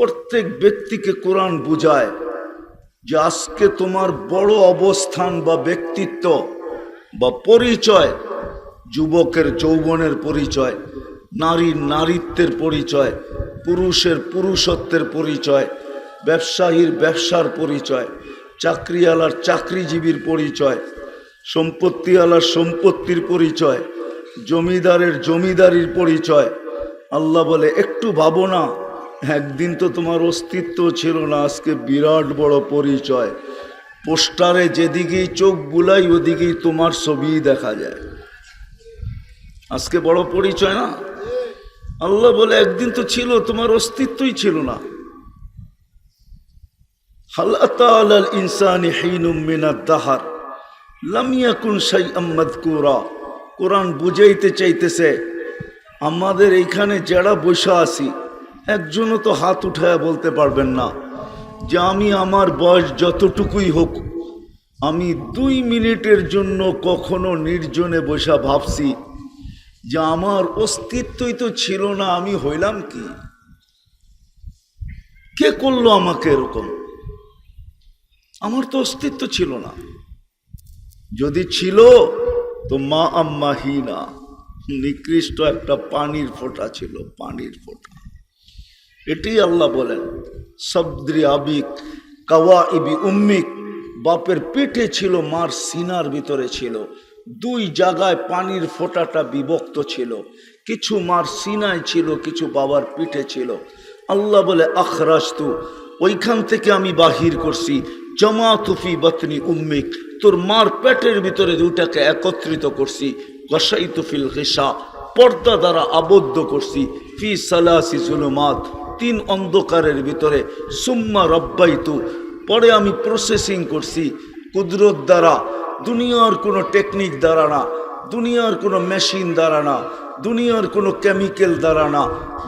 প্রত্যেক ব্যক্তিকে কোরআন বুঝায় যে আজকে তোমার বড় অবস্থান বা ব্যক্তিত্ব বা পরিচয়, যুবকের যৌবনের পরিচয়, নারীর নারীত্বের পরিচয়, পুরুষের পুরুষত্বের পরিচয়, ব্যবসায়ীর ব্যবসার পরিচয়, চাকরিওয়ালার চাকরিজীবীর পরিচয়, সম্পত্তিওয়ালার সম্পত্তির পরিচয়, জমিদারের জমিদারির পরিচয়। আল্লাহ বলে, একটু ভাবো না একদিন তো তোমার অস্তিত্ব ছিল না, আজকে বিরাট বড় পরিচয়। পোস্টারে যেদিকেই চোখ বুলাই, ওদিকেই তোমার ছবি দেখা যায়। আজকে বড় পরিচয় না? আল্লাহ বলে একদিন তো ছিল, তোমার অস্তিত্বই ছিল না। ইনসানি আম্মদ কুরা কোরআন বুঝাইতে চাইতেছে, আমাদের এইখানে যারা বসে আছি একজনও তো হাত উঠায় বলতে পারবেন না যে আমি আমার বয়স যতটুকুই হোক, আমি দুই মিনিটের জন্য কখনো নির্জনে বসা ভাবছি যে আমার অস্তিত্বই তো ছিল না, আমি হইলাম কি? কে করল আমাকে এরকম? আমার তো অস্তিত্ব ছিল না। যদি ছিল, তো মা আম্মা হিনা, নিকৃষ্ট একটা পানির ফোঁটা ছিল, পানির ফোঁটা। এটি আল্লাহ বলেন, সবদ্রি আবিক কাওয়া ইবি উম্মিক, বাপের পেটে ছিল, মার সিনার ভিতরে ছিল, দুই জায়গায় পানির ফোঁটাটা বিভক্ত ছিল, কিছু মার সিনায় ছিল, কিছু বাবার পিঠে ছিল। আল্লাহ বলে আখরাস্তু ওইখান থেকে আমি বাহির করছি জমা তুফি বতনি উম্মিক, তোর মার পেটের ভিতরে দুটাকে একত্রিত করছি গসাই তুফিল হেসা পর্দা দ্বারা আবদ্ধ করছি, ফি সালাসি জুলুমাত। তিন অন্ধকারের ভিতরে, সুম্মা রব্বাইতু, পরে আমি প্রসেসিং করছি। কুদরত দ্বারা, দুনিয়ার কোনো টেকনিক দ্বারা না, দুনিয়ার কোনো মেশিন দ্বারা না, দুনিয়ার কোনো কেমিক্যাল দ্বারা না,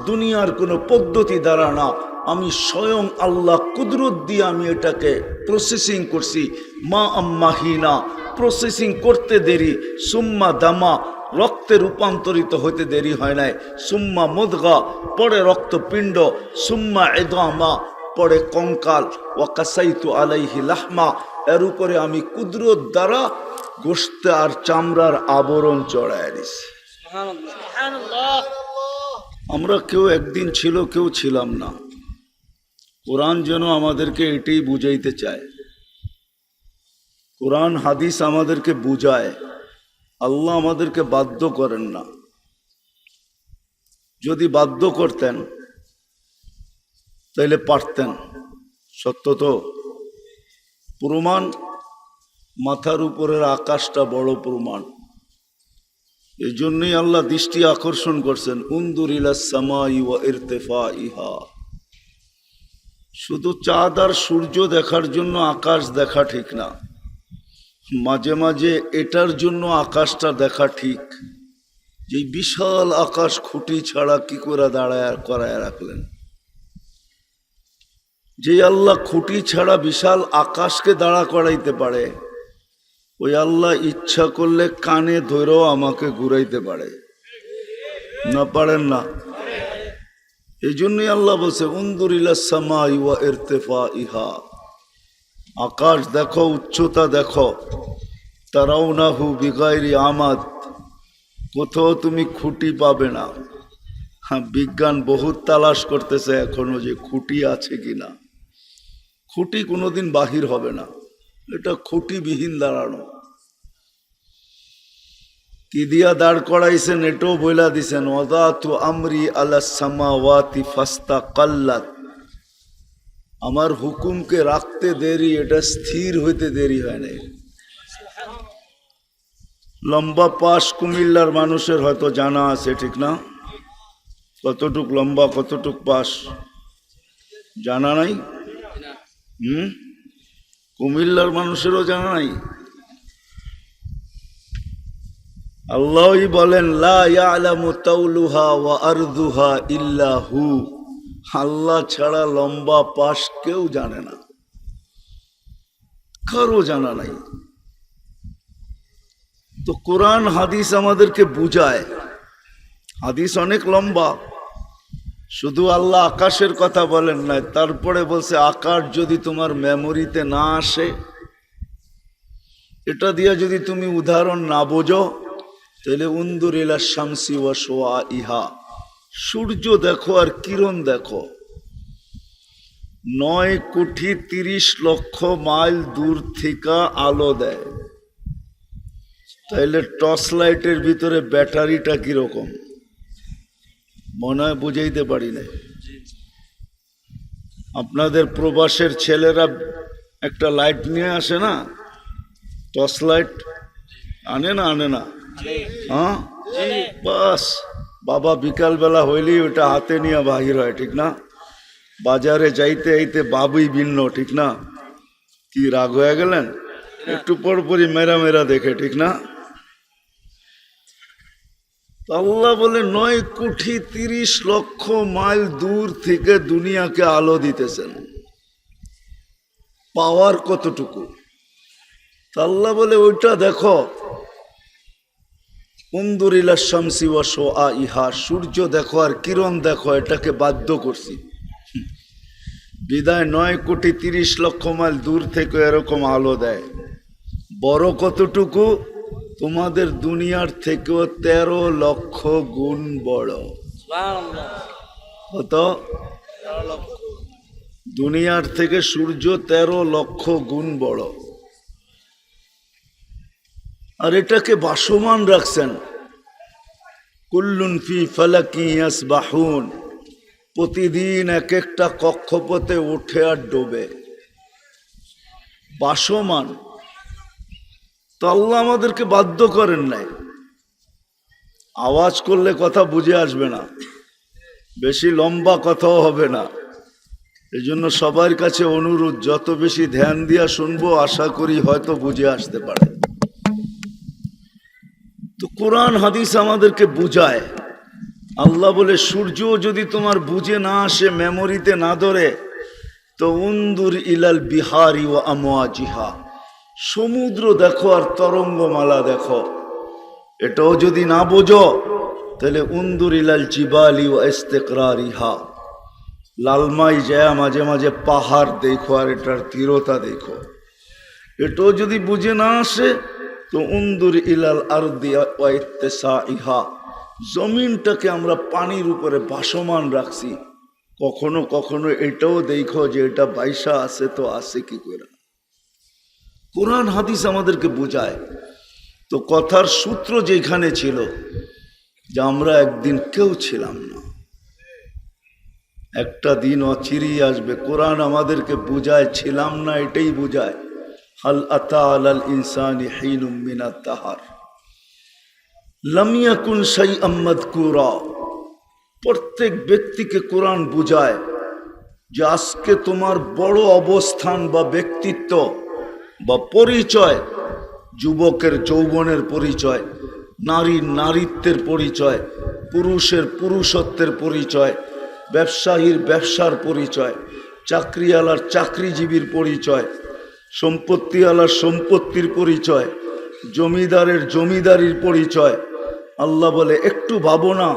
দুনিয়ার কোনো পদ্ধতি দ্বারা না, আমি স্বয়ং আল্লাহ কুদরত দিয়ে আমি এটাকে প্রসেসিং করছি। মা আম্মাহিনা প্রসেসিং করতে দেরি, সুম্মা দামা রক্তে রূপান্তরিত হইতে দেরি হয় নাই। সুম্মা মুদগা পরে রক্তপিণ্ড সুম্মা এদামা পরে কঙ্কাল। ওয়াকাসাইতু আলাইহি লাহমা এর উপরে আমি কুদরত দ্বারা গোস্ত আর চামড়ার আবরণ চড়ায় দিছি। আমরা কেউ একদিন ছিল কেউ ছিলাম না। কোরআন যেন আমাদেরকে এটাই বুঝাইতে চায়। কোরআন হাদিস আমাদেরকে বুঝায়। আল্লাহ আমাদেরকে বাধ্য করেন না। যদি বাধ্য করতেন, তাইলে পারতেন। সত্য তো? প্রমাণ, মাথার উপরের আকাশটা বড় প্রমাণ। এই জন্যই আল্লাহ দৃষ্টি আকর্ষণ করছেন উন্দুর ইলা সামাই ওয়া ইরতেফা ইহা শুধু চাঁদ আর সূর্য দেখার জন্য আকাশ দেখা ঠিক না। মাঝে মাঝে এটার জন্য আকাশটা দেখা ঠিক। যে বিশাল আকাশ খুঁটি ছাড়া কি করে দাঁড়ায় করায় রাখলেন? যে আল্লাহ খুঁটি ছাড়া বিশাল আকাশকে দাঁড়া করাইতে পারে, ওই আল্লাহ ইচ্ছা করলে কানে ধরেও আমাকে ঘুরাইতে পারে। না পারেন না? এই জন্যই আল্লাহ বলছে উন্দুরিলা সামা ইহা আকাশ দেখো, উচ্চতা দেখো। তারাও না হু বিগাইরি আমাদ। কোথাও তুমি খুঁটি পাবে না। হ্যাঁ বিজ্ঞান বহুত তালাশ করতেছে এখনও যে খুঁটি আছে কিনা। খুঁটি কোনোদিন বাহির হবে না। এটা খুঁটিবিহীন দাঁড়ানো। কি দিয়া দাঁড় করাইছেন, এটাও বইলা দিছেন ওদাতু আমরি আলা সামাওয়াতি ফাস্তা কাল্লাত আমার হুকুমকে রাখতে দেরি, এটা স্থির হইতে দেরি হয় নাই। লম্বা পাশ কুমিল্লার মানুষের হয়তো জানা আছে, ঠিক না? কতটুক লম্বা, কতটুক পাশ? জানা নাই? হুম? কুমিল্লার মানুষেরও জানা নাই? আল্লাহই বলেন, লা ইয়ালামু তাউলুহা ওয়া আরদুহা ইল্লা হু। আল্লাহ ছাড়া লম্বা পাশ কেউ জানে না। কারও জানা নাই। তো কোরআন, হাদিস আমাদেরকে বুঝায়। হাদিস অনেক লম্বা। শুধু আল্লাহ আকাশের কথা বলেন নাই, তারপরে বলছে, আকাশ যদি তোমার মেমোরিতে না আসে, এটা দিয়ে যদি তুমি উদাহরণ না বোঝো, তাহলে উন্দুর শামসি ওয়া সোয়া ইহা। সূর্য দেখো আর কিরণ দেখো। নয় কোটি তিরিশ লক্ষ মাইল দূর থেকে আলো দেয়। তাইলে টর্চ লাইটের ভিতরে ব্যাটারিটা কীরকম? মনে হয় বুঝাইতে পারি না আপনাদের প্রবাসের ছেলেরা একটা লাইট নিয়ে আসে না? টর্চ লাইট আনে না আনে না? হ্যাঁ? বাস। বাবা বিকালবেলা হইলেই ওটা হাতে নিয়ে বাহির হয়, ঠিক না? বাজারে যাইতে যাইতে বাবুই ভিন্ন, ঠিক না? কি রাগ হয়ে গেলেন? একটু পর পরই মেরা মেরা দেখে, ঠিক না? আল্লাহ বলে, নয় কোটি তিরিশ লক্ষ মাইল দূর থেকে দুনিয়াকে আলো দিতেছেন। পাওয়ার কতটুকু? আল্লাহ বলে, ওইটা দেখো উন্দুরিলা শামসি ওয়াশো আ ইহা, সূর্য দেখো আর কিরণ দেখো, এটাকে বাধ্য করছি। বিদায় নয় কোটি তিরিশ লক্ষ মাইল দূর থেকে এরকম আলো দেয়। বড় কতটুকু? তোমাদের দুনিয়ার থেকেও তেরো লক্ষ গুণ বড়। কত? দুনিয়ার থেকে সূর্য তেরো লক্ষ গুণ বড়। আর এটাকে বাসমান রাখছেন। কুল্লুন ফি ফালাকি ইয়াসবাহুন। প্রতিদিন এক একটা কক্ষপথে ওঠে আর ডোবে। বাসমান তো আল্লাহ আমাদেরকে বাধ্য করেন নাই। আওয়াজ করলে কথা বুঝে আসবে না। বেশি লম্বা কথাও হবে না। এই জন্য সবার কাছে অনুরোধ, যত বেশি ধ্যান দিয়া শুনব, আশা করি হয়তো বুঝে আসতে পারে। তো কোরআন, হাদিস আমাদেরকে বুঝায়। আল্লাহ বলে সূর্য যদি তোমার বুঝে না আসে, মেমোরিতে না ধরে, তো উন্দুর ইলাল বিহারি ও আমোয়াজিহা সমুদ্র দেখো আর তরঙ্গমালা দেখো। এটাও যদি না বোঝো, তাহলে উন্দুর ইলাল জিবালি ও ইস্তেকরারিহা। লালমাই যায়, মাঝে মাঝে পাহাড় দেখো আর এটার তীরতা দেখো। এটাও যদি বুঝে না আসে তো উন্দুর ইলাল আর ইহা জমিনটাকে আমরা পানির উপরে ভাসমান রাখছি। কখনো কখনো এটাও দেখো যে এটা বাইসা আছে তো আছে কি করে? কোরআন হাদিস আমাদেরকে বোঝায়। তো কথার সূত্র যেখানে ছিল যে আমরা একদিন কেউ ছিলাম না। একটা দিন অচিরেই আসবে। কোরআন আমাদেরকে বোঝায়, ছিলাম না এটাই বুঝায়। হাল আতা ইনসানি হিনুম মিনাত তাহার লামিয়াকুন সাই আহমদ কুরা প্রত্যেক ব্যক্তিকে কোরআন বুঝায় যে আজকে তোমার বড় অবস্থান বা ব্যক্তিত্ব বা পরিচয়, যুবকের যৌবনের পরিচয়, নারীর নারীত্বের পরিচয়, পুরুষের পুরুষত্বের পরিচয়, ব্যবসায়ীর ব্যবসার পরিচয়, চাকরিওয়ালার চাকরিজীবীর পরিচয় সম্পত্তিওয়ালার সম্পত্তির পরিচয়, জমিদারের জমিদারির পরিচয়। আল্লাহ বলে, একটু ভাবো না,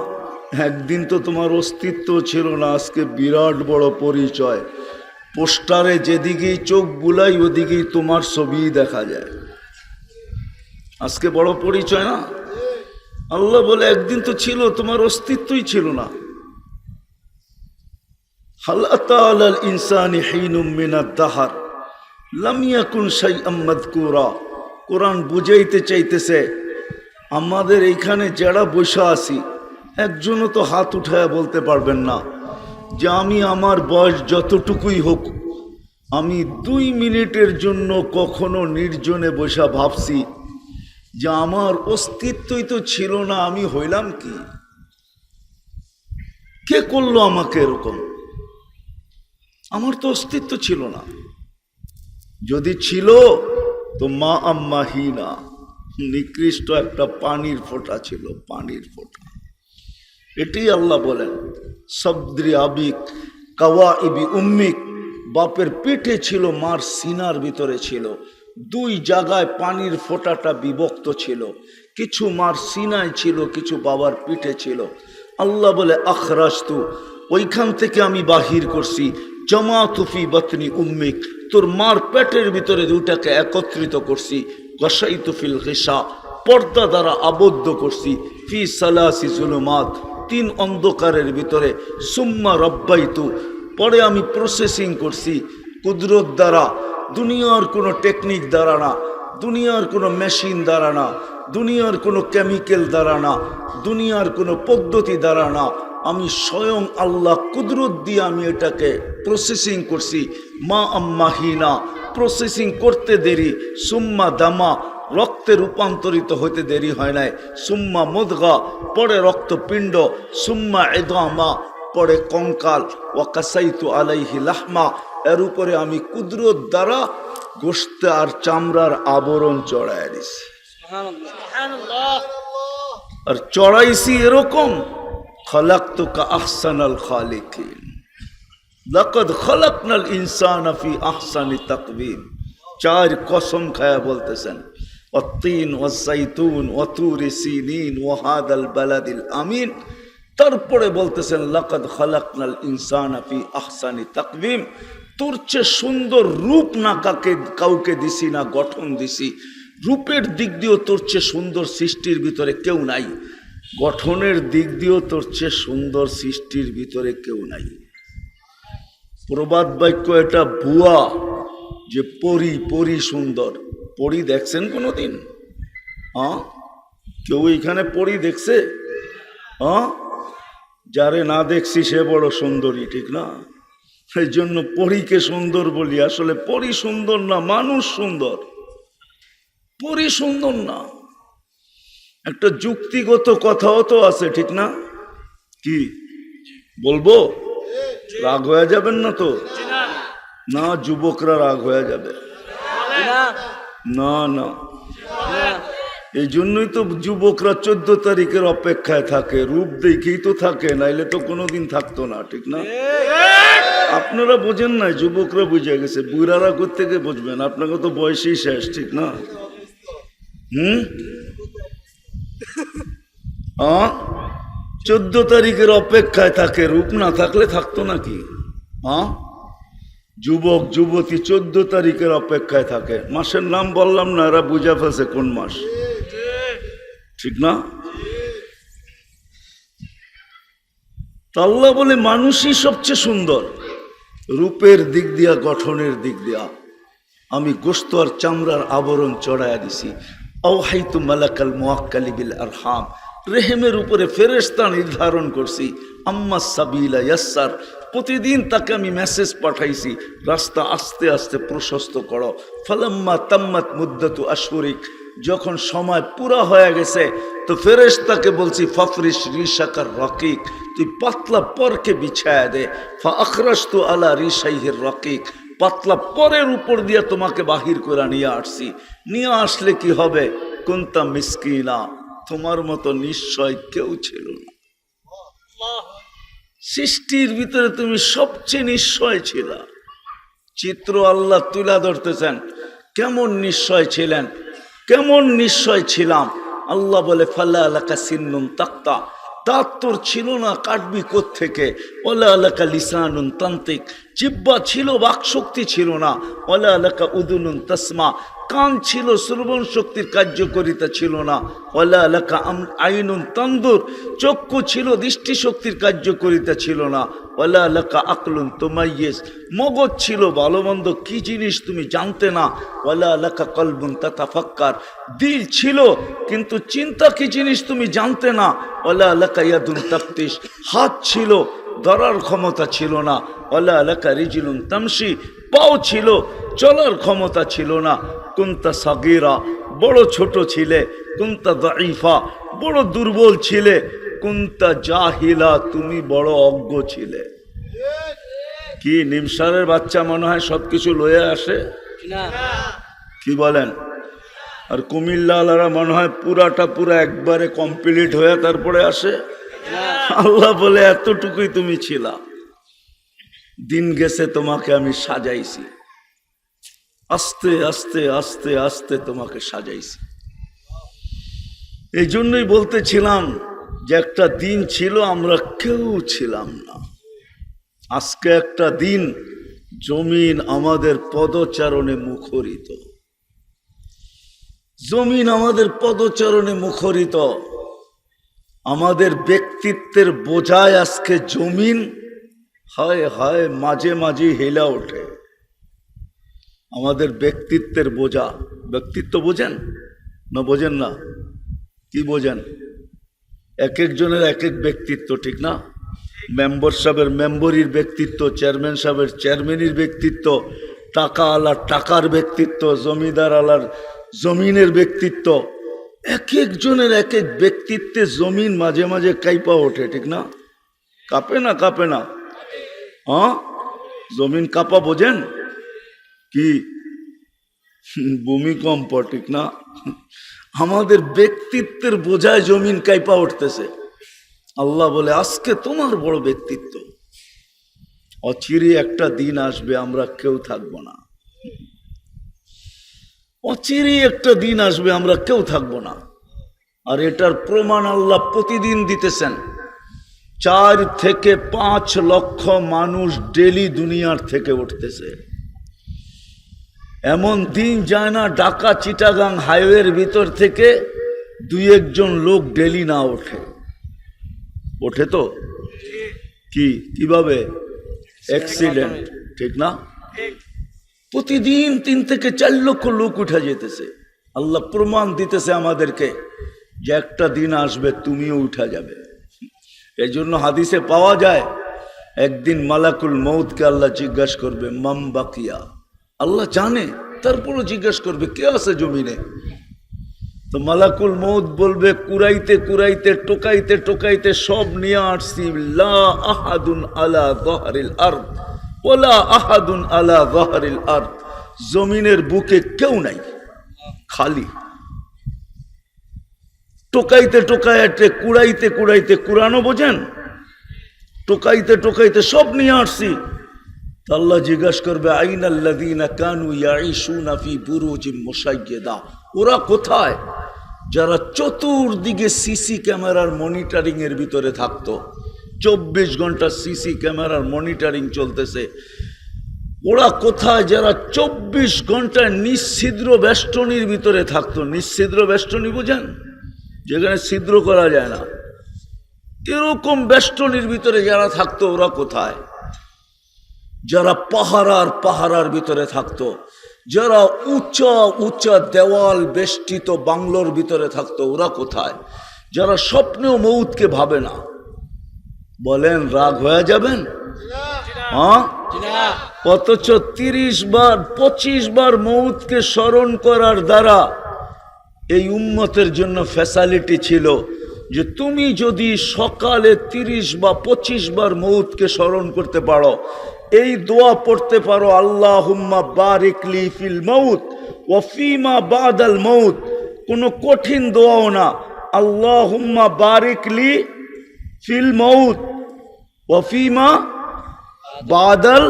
একদিন তো তোমার অস্তিত্ব ছিল না, আজকে বিরাট বড় পরিচয়। পোস্টারে যেদিকেই চোখ বুলাই, ওদিকেই তোমার ছবি দেখা যায়। আজকে বড় পরিচয় না? আল্লাহ বলে, একদিন তো ছিল, তোমার অস্তিত্বই ছিল না। হাল ইনসানি হিনুম মিনাদ দাহার। লামিয়াকুন সাই আহমদ কুরা কোরআন বুঝাইতে চাইতেছে আমাদের এইখানে যারা বসে আছি একজনও তো হাত উঠায় বলতে পারবেন না যে আমি আমার বয়স যতটুকুই হোক আমি দুই মিনিটের জন্য কখনো নির্জনে বসা ভাবছি যে আমার অস্তিত্বই তো ছিল না আমি হইলাম কি কে করল আমাকে এরকম আমার তো অস্তিত্ব ছিল না যদি ছিল, তো মা আম্মা হিনা। নিকৃষ্ট একটা পানির ফোঁটা ছিল, পানির ফোঁটা। এটি আল্লাহ বলেন, সবদ্রি আবিক কাওয়া ইবি উম্মিক। বাপের পিঠে ছিল, মার সিনার ভিতরে ছিল। দুই জায়গায় পানির ফোঁটাটা বিভক্ত ছিল। কিছু মার সিনায় ছিল, কিছু বাবার পিঠে ছিল। আল্লাহ বলে আখরাস্তু ওইখান থেকে আমি বাহির করছি। জমা তুফি বাতনি উম্মিক। তোর মার পেটের ভিতরে দুটাকে একত্রিত করছি। গসাই তুফিল ঘেসা পর্দা দ্বারা আবদ্ধ করছি। ফি সালাসি জুলুমাত, তিন অন্ধকারের ভিতরে। সুম্মা রব্বাইতু, পরে আমি প্রসেসিং করছি। কুদরত দ্বারা, দুনিয়ার কোনো টেকনিক দ্বারা না, দুনিয়ার কোনো মেশিন দ্বারা না, দুনিয়ার কোনো কেমিক্যাল দ্বারা না, দুনিয়ার কোনো পদ্ধতি দ্বারা না আমি স্বয়ং আল্লাহ কুদরত দিয়ে আমি এটাকে প্রসেসিং করছি। মা আম্মাহিনা প্রসেসিং করতে দেরি সুম্মা দামা রক্তে রূপান্তরিত হতে দেরি হয় নাই। সুম্মা মুদগা পরে রক্তপিণ্ড সুম্মা এদামা পরে কঙ্কাল ও ওয়াকাসাইতু আলাইহি লাহমা। এর উপরে আমি কুদরত দ্বারা গোস্ত আর চামড়ার আবরণ চড়াই দিছি। আর চড়াইছি এরকম খলাকনাল আহসানি চার কসম খায়া বলতেছেন আমিন। তারপরে বলতেছেন, লাকদ খলাকনাল ইনসান ফি আহসানি তাকবীম তোর চেয়ে সুন্দর রূপ না কাকে, কাউকে দিছি না, গঠন দিছি। রূপের দিক দিয়েও তোর চেয়ে সুন্দর সৃষ্টির ভিতরে কেউ নাই। গঠনের দিক দিয়েও তোর চেয়ে সুন্দর সৃষ্টির ভিতরে কেউ নাই। প্রবাদ বাক্য এটা ভুয়া যে পরি পরি সুন্দর। পরি দেখছেন কোনো দিন হ্যাঁ কেউ এখানে পরি দেখছে? হ্যাঁ যারে না দেখছি সে বড় সুন্দরী, ঠিক না? সেই জন্য পরীকে সুন্দর বলি। আসলে পরি সুন্দর না, মানুষ সুন্দর। পরি সুন্দর না। একটা যুক্তিগত কথাও তো আছে, ঠিক না? কি? বলব? রাগ হয়ে যাবেন না তো? না, যুবকরা রাগ হয়ে যাবে। না না। এই জন্যই তো যুবকরা চোদ্দ তারিখের অপেক্ষায় থাকে, রূপ দেখেই তো থাকে, নাইলে তো কোনোদিন থাকতো না, ঠিক না? আপনারা বোঝেন না যুবকরা বুঝে গেছে, বুড়ারা থেকে বুঝবেন? আপনাকে তো বয়সেই শেষ, ঠিক না? হুম? চোদ্দ তারিখের অপেক্ষায় থাকে, রূপ না থাকলে থাকতো নাকি? হ্যাঁ যুবক, যুবতী চোদ্দ তারিখের অপেক্ষায় থাকে। মাসের নাম বললাম না, এরা বুঝে ফেলছে কোন মাস। ঠিক না? তা আল্লাহ বলে, মানুষই সবচেয়ে সুন্দর। রূপের দিক দিয়া, গঠনের দিক দিয়া। আমি গোস্ত আর চামড়ার আবরণ চড়াইয়া দিছি। আওহাইতু মালাকাল মোয়াক্কালি বিল আরহাম। রেহেমের উপরে ফেরেস্তা নির্ধারণ করছি। আম্মা সাবিলা ইয়াসার, প্রতিদিন তাকে আমি মেসেজ পাঠাইছি, রাস্তা আস্তে আস্তে প্রশস্ত করো। ফালাম্মা তাম্মাত মুদ্দাতু আশরিক যখন সময় পুরা হয়ে গেছে, তো ফেরেশতাকে বলছি ফফরিস রিশাকার রকিক, তুই পাতলা পরকে বিছায়া দে। ফা আখরাস্তু আলা রিশাইহির রকিক। পাতলা পরের উপর দিয়ে তোমাকে বাহির করে নিয়ে আসছি। নিয়ে আসলে কি হবে? কোনটা মিসকিনা, তোমার মতো নিশ্চয় কেউ ছিল না। সৃষ্টির ভিতরে তুমি সবচেয়ে নিশ্চয় ছিল। চিত্র আল্লাহ তুলা ধরতেছেন, কেমন নিশ্চয় ছিলেন? কেমন নিশ্চয় ছিলাম? আল্লাহ বলে ফাল্লা এলাকা সিন্নুন তাক্তা। দাঁত তোর ছিল না, কাটবি থেকে ওলা এলাকা লিসানুন তান্ত্রিক জিব্বা ছিল, বাকশক্তি ছিল না। ওলা এলাকা উদুনুন তসমা। কান ছিল, শ্রবণ শক্তির কার্যকরিতা ছিল না। ওলা এলাকা আইনুন তান্দুর। চক্ষু ছিল, দৃষ্টিশক্তির কার্যকরিতা ছিল না। ওলা এলাকা আকলুন তোমাইয়েস। মগজ ছিল ভালো মন্দ কি জিনিস তুমি জানতে না। ওলা এলাকা কলবুন তথা ফাক্কার দিল ছিল, কিন্তু চিন্তা কি জিনিস তুমি জানতে না। ওলা এলাকা ইয়াদুন তাপ্তিস হাত ছিল ধরার ক্ষমতা ছিল না। ওলা এলাকা রিজিলুন তামসি পাও ছিল চলার ক্ষমতা ছিল না। কুন্তা সাগিরা বড় ছোট ছিলে কুন্তা দাইফা বড় দুর্বল ছিলে কুন্তা জাহিলা তুমি বড় অজ্ঞ ছিলে। কি নিমসারের বাচ্চা মনে হয় সব কিছু লয়ে আসে? কি বলেন? আর কুমিল্লাওয়ালারা মনে হয় পুরাটা পুরা একবারে কমপ্লিট হয়ে তারপরে আসে? আল্লাহ বলে, এতটুকুই তুমি ছিলা। দিন গেছে তোমাকে আমি সাজাইছি। আস্তে আস্তে আস্তে আস্তে তোমাকে সাজাইছি। এই জন্যই বলতেছিলাম যে একটা দিন ছিল, আমরা কেউ ছিলাম না। আজকে একটা দিন জমিন আমাদের পদচারণে মুখরিত। জমিন আমাদের পদচারণে মুখরিত। আমাদের ব্যক্তিত্বের বোঝায় আজকে জমিন, হায় হায় মাঝে মাঝে হেলা ওঠে। আমাদের ব্যক্তিত্বের বোঝা, ব্যক্তিত্ব বোঝেন না বোঝেন না? কি বোঝেন? এক একজনের এক এক ব্যক্তিত্ব, ঠিক না? মেম্বার সাহেবের মেম্বরির ব্যক্তিত্ব, চেয়ারম্যান সাহেবের চেয়ারম্যানের ব্যক্তিত্ব, টাকা আলার টাকার ব্যক্তিত্ব, জমিদার আলার জমিনের ব্যক্তিত্ব এক একজনের এক এক ব্যক্তিত্বে জমিন মাঝে মাঝে কাইপা ওঠে, ঠিক না? কাঁপে না কাঁপে না? হ্যাঁ? জমিন কাঁপা বোঝেন? কি? ভূমিকম্প, ঠিক না? আমাদের ব্যক্তিত্বের বোঝায় জমিন কাইপা উঠতেছে। আল্লাহ বলে, আজকে তোমার বড় ব্যক্তিত্ব। অচিরে একটা দিন আসবে, আমরা কেউ থাকব না। অচিরে একটা দিন আসবে, আমরা কেউ থাকব না। আর এটার প্রমাণ আল্লাহ প্রতিদিন দিতেছেন। চার থেকে পাঁচ লক্ষ মানুষ ডেলি দুনিয়ার থেকে উঠতেছে। এমন দিন যায় না, ঢাকা, চিটাগাং হাইওয়ের ভিতর থেকে দুই একজন লোক ডেলি না ওঠে। ওঠে তো? কি? কীভাবে? অ্যাক্সিডেন্ট, ঠিক না? প্রতিদিন তিন থেকে চার লক্ষ লোক উঠে যেতেছে। আল্লাহ প্রমাণ দিতেছে আমাদেরকে যে একটা দিন আসবে তুমিও উঠা যাবে। এই জন্য হাদিসে পাওয়া যায়, একদিন মালাকুল মৌদকে আল্লাহ জিজ্ঞাসা করবে, মাম বাকিয়া? আল্লাহ জানে, তারপরও জিজ্ঞাসা করবে, কে আছে জমিনে? তো মালাকুল মৌদ বলবে, কুরাইতে কুরাইতে, টোকাইতে টোকাইতে সব নিয়ে আসছি আহাদুন আলা গহরিল আর্দ। ওলা আহাদুন আলা আর্দ। জমিনের বুকে কেউ নাই, খালি। টোকাইতে টোকাইতে, কুড়াইতে কুড়াইতে কুড়ানো বোঝেন? টোকাইতে টোকাইতে সব নিয়ে আসছি। আল্লাহ জিজ্ঞাসা করবে আইন আল্লাদিনা কানু ওরা কোথায়? যারা চতুর্দিকে সিসি ক্যামেরার মনিটরিং এর ভিতরে থাকতো। চব্বিশ ঘণ্টা সিসি ক্যামেরার মনিটরিং চলতেছে। ওরা কোথায় যারা চব্বিশ ঘণ্টা নিঃছিদ্র বেষ্টনীর ভিতরে থাকতো? নিঃছিদ্র বেষ্টনী বুঝেন? যেখানে ছিদ্র করা যায় না। এরকম বেষ্টনীর ভিতরে যারা থাকতো, ওরা কোথায়? যারা পাহারার পাহারার ভিতরে থাকতো, যারা উঁচা উঁচা দেওয়াল বেষ্টিত বাংলোর ভিতরে থাকতো, ওরা কোথায়? যারা স্বপ্নেও মৌতকে ভাবে না। বলেন, রাগ হয়ে যাবেন? হ্যাঁ? অথচ তিরিশ বার, পঁচিশ বার মৌতকে স্মরণ করার দ্বারা এই উম্মতের জন্য ফ্যাসালিটি ছিল যে তুমি যদি সকালে তিরিশ বা পঁচিশ বার মৌতকে স্মরণ করতে পারো, এই দোয়া পড়তে পারো আল্লাহ হুম্মা বারিকলি ফিল মৌত ওয়ফিমা বাদাল মৌত। কোনো কঠিন দোয়াও না। আল্লাহ হুম্মা বারিকলি ফিল মৌত ওয়ফিমা বাদাল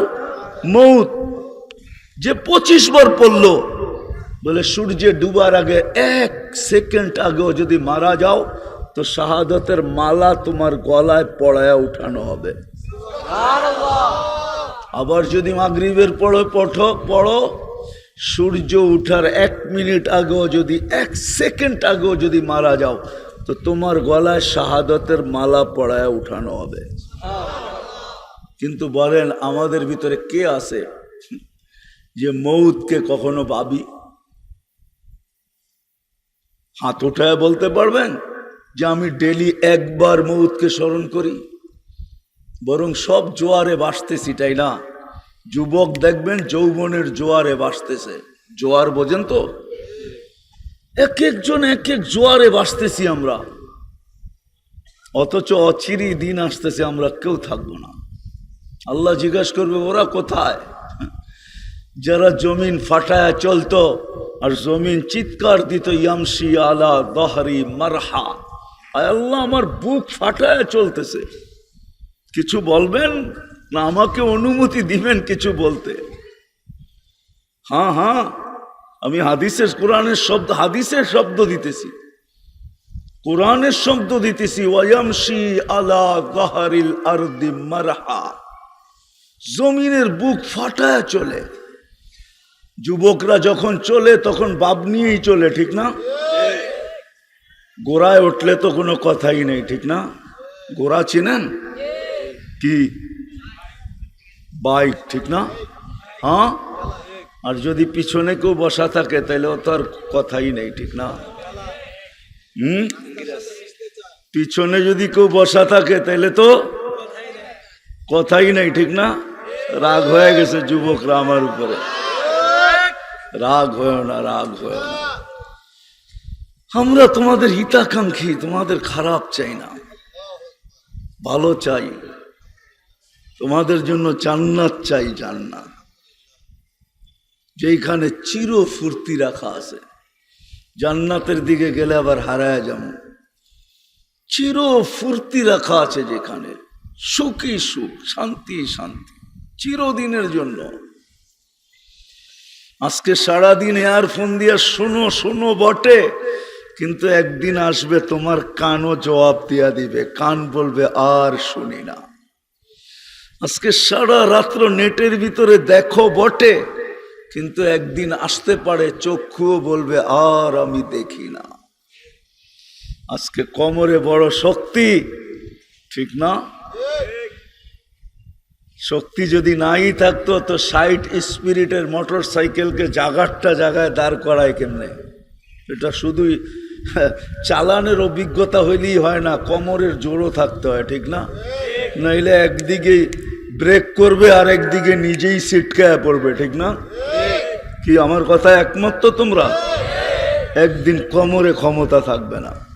মৌত যে পঁচিশ বার পড়ল, বলে সূর্যে ডুবার আগে এক সেকেন্ড আগেও যদি মারা যাও, তো শাহাদতের মালা তোমার গলায় পড়ায় উঠানো হবে। আবার যদি মাগরিবের পড়ো, পঠো, পড়ো, সূর্য উঠার এক মিনিট আগেও যদি, এক সেকেন্ড আগেও যদি মারা যাও তো তোমার গলায় শাহাদতের মালা পড়ায় উঠানো হবে। কিন্তু বলেন, আমাদের ভিতরে কে আছে যে মৌতকে কখনো ভাবি? হাত উঠায় বলতে পারবেন যে আমি ডেলি একবার মৌতকে স্মরণ করি? বরং সব জোয়ারে বাসতেছি তাই না? যুবক দেখবেন যৌবনের জোয়ারে বাসতেছে জোয়ার বোঝেন তো? এক একজন এক এক জোয়ারে বাসতেছি আমরা। অথচ অচিরি দিন আসতেছে, আমরা কেউ থাকব না। আল্লাহ জিজ্ঞাসা করবে, ওরা কোথায়? যারা জমিন ফাটায় চলতো, আর জমিন চিৎকার দিত ইয়ামসি আলা দহরি মারহা। আল্লাহ, আমার বুক ফাটায় চলতেছে। কিছু বলবেন? না, আমাকে অনুমতি দিবেন কিছু বলতে। হ্যাঁ হ্যাঁ। আমি হাদিসের, কোরআনের শব্দ, হাদিসের শব্দ দিতেছি। কোরআনের শব্দ দিতেছি ওয়ামসি আলা দহরিল আরদি মারহা। জমিনের বুক ফাটায় চলে। যুবকরা যখন চলে, তখন বাপ নিয়েই চলে, ঠিক না? গোড়ায় উঠলে তো কোনো কথাই নেই, ঠিক না? গোড়া চিনেন? কি? বাইক, ঠিক না? হ্যাঁ? আর যদি পিছনে কেউ বসা থাকে, তাহলে ও তো আর কথাই নেই, ঠিক না? হুম? পিছনে যদি কেউ বসা থাকে, তাহলে তো কথাই নেই, ঠিক না? রাগ হয়ে গেছে যুবকরা আমার উপরে। রাগ হয় না, রাগ হয় না। আমরা তোমাদের হিতাকাঙ্ক্ষী, তোমাদের খারাপ চাই না। ভালো চাই। তোমাদের জন্য জান্নাত চাই, জান্নাত। যেখানে চির ফুর্তি রাখা আছে। জান্নাতের দিকে গেলে আবার হারায় যেমন চির ফুর্তি রাখা আছে যেখানে। সুখী সুখ, শান্তি শান্তি, চিরদিনের জন্য। আজকে সারাদিন এয়ারফোন দিয়ে শোনো শোনো বটে, কিন্তু একদিন আসবে তোমার কানও জবাব দিয়া দিবে। কান বলবে, আর শুনি না। আজকে সারা রাত্র নেটের ভিতরে দেখো বটে কিন্তু একদিন আসতে পারে, চক্ষুও বলবে, আর আমি দেখি না। আজকে কোমরে বড় শক্তি, ঠিক না? শক্তি যদি নাই থাকতো, তো সাইট স্পিরিটের মোটর সাইকেলকে জাগারটা জায়গায় দাঁড় করায় কেমনে? এটা শুধুই, চালানের অভিজ্ঞতা হইলেই হয় না, কোমরের জোরও থাকতে হয়, ঠিক না? নইলে একদিকে ব্রেক করবে আর একদিকে নিজেই সিটকায় পড়বে, ঠিক না? কি আমার কথা একমত তো তোমরা? একদিন কোমরে ক্ষমতা থাকবে না।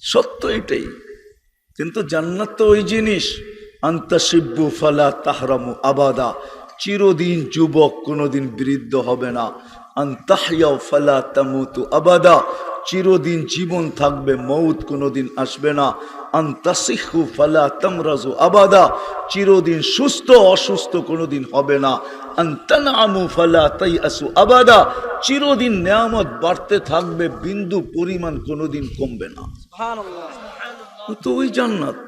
সত্য এটাই। কিন্তু জান্নাত তো ওই জিনিস। আন্তাসিব্বু ফালা তাহরামু আবাদা। চিরদিন যুবক কোনোদিন বৃদ্ধ হবে না। আন্তাহিয়াও ফালা তামুতু আবাদা। চিরদিন জীবন থাকবে, মৌত কোনোদিন আসবে না। আন্তাসিহু ফালা তামরাজু আবাদা। চিরদিন সুস্থ অসুস্থ কোনোদিন হবে না। আন্তানামু ফালা তাই আসু আবাদা। চিরদিন নেয়ামত বাড়তে থাকবে বিন্দু পরিমাণ কোনোদিন কমবে না। তো ওই জান্নাত।